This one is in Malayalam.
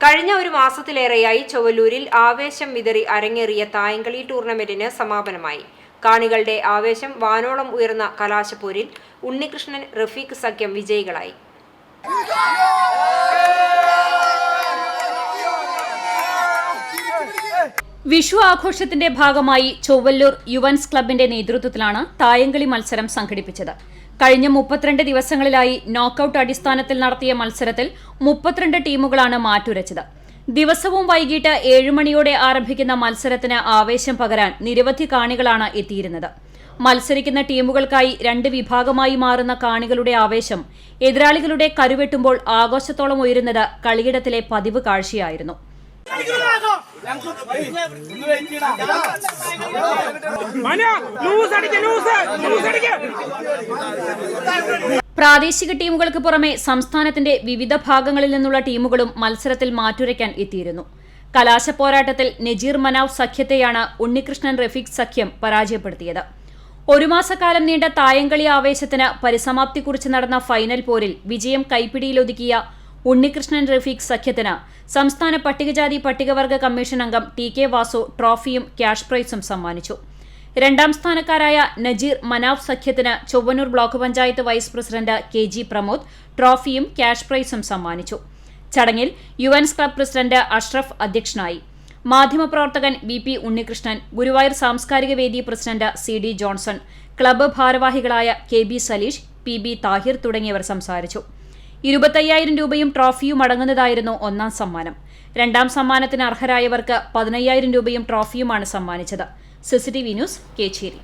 കഴിഞ്ഞ ഒരു മാസത്തിലേറെയായി ചൊവ്വല്ലൂരിൽ ആവേശം വിതറി അരങ്ങേറിയ തായങ്കളി ടൂർണമെന്റിന് സമാപനമായി. കാണികളുടെ ആവേശം വാനോളം ഉയർന്ന കലാശപ്പൂരിൽ ഉണ്ണികൃഷ്ണൻ റഫീഖ് സഖ്യം വിജയികളായി. വിഷു ആഘോഷത്തിന്റെ ഭാഗമായി ചൊവ്വല്ലൂർ യുവൻസ് ക്ലബിന്റെ നേതൃത്വത്തിലാണ് തായങ്കളി മത്സരം സംഘടിപ്പിച്ചത്. കഴിഞ്ഞ മുപ്പത്തിരണ്ട് ദിവസങ്ങളിലായി നോക്കൌട്ട് അടിസ്ഥാനത്തിൽ നടത്തിയ മത്സരത്തിൽ മുപ്പത്തിരണ്ട് ടീമുകളാണ് മാറ്റുരച്ചത്. ദിവസവും വൈകിട്ട് ഏഴുമണിയോടെ ആരംഭിക്കുന്ന മത്സരത്തിന് ആവേശം പകരാൻ നിരവധി കാണികളാണ് എത്തിയിരുന്നത്. മത്സരിക്കുന്ന ടീമുകൾക്കായി രണ്ട് വിഭാഗമായി മാറുന്ന കാണികളുടെ ആവേശം എതിരാളികളുടെ കരുവെട്ടുമ്പോൾ ആഘോഷത്തോളം ഉയരുന്നത് കളിയിടത്തിലെ പതിവ് കാഴ്ചയായിരുന്നു. പ്രാദേശിക ടീമുകൾക്ക് പുറമെ സംസ്ഥാനത്തിന്റെ വിവിധ ഭാഗങ്ങളിൽ നിന്നുള്ള ടീമുകളും മത്സരത്തിൽ മാറ്റുരയ്ക്കാൻ എത്തിയിരുന്നു. കലാശ പോരാട്ടത്തിൽ നജീർ മനാവ് സഖ്യത്തെയാണ് ഉണ്ണികൃഷ്ണൻ റഫീഖ് സഖ്യം പരാജയപ്പെടുത്തിയത്. ഒരു മാസക്കാലം നീണ്ട തായങ്കളി ആവേശത്തിന് പരിസമാപ്തി കുറിച്ച് നടന്ന ഫൈനൽ പോരിൽ വിജയം കൈപ്പിടിയിലൊതുക്കിയ ഉണ്ണികൃഷ്ണൻ റഫീഖ് സഖ്യത്തിന്. സംസ്ഥാന പട്ടികജാതി പട്ടികവർഗ കമ്മീഷൻ അംഗം ടി കെ വാസു ട്രോഫിയും ക്യാഷ് പ്രൈസും സമ്മാനിച്ചു. രണ്ടാം സ്ഥാനക്കാരായ നജീർ മനാഫ് സഖ്യത്തിന് Chowannur block panchayat vice president K G Pramod ട്രോഫിയും cash പ്രൈസും സമ്മാനിച്ചു. ചടങ്ങിൽ യുവൻസ് ക്ലബ് പ്രസിഡന്റ് അഷ്റഫ് അധ്യക്ഷനായി. മാധ്യമപ്രവർത്തകൻ വി പി ഉണ്ണികൃഷ്ണൻ ഗുരുവായൂർ സാംസ്കാരിക വേദി president C D Johnson club ഭാരവാഹികളായ K B Saleesh P B Thahir തുടങ്ങിയവർ സംസാരിച്ചു. ഇരുപത്തയ്യായിരം രൂപയും ട്രോഫിയും അടങ്ങുന്നതായിരുന്നു ഒന്നാം സമ്മാനം. രണ്ടാം സമ്മാനത്തിന് അർഹരായവർക്ക് പതിനയ്യായിരം രൂപയും ട്രോഫിയുമാണ് സമ്മാനിച്ചത്. CCTV news Kecheri.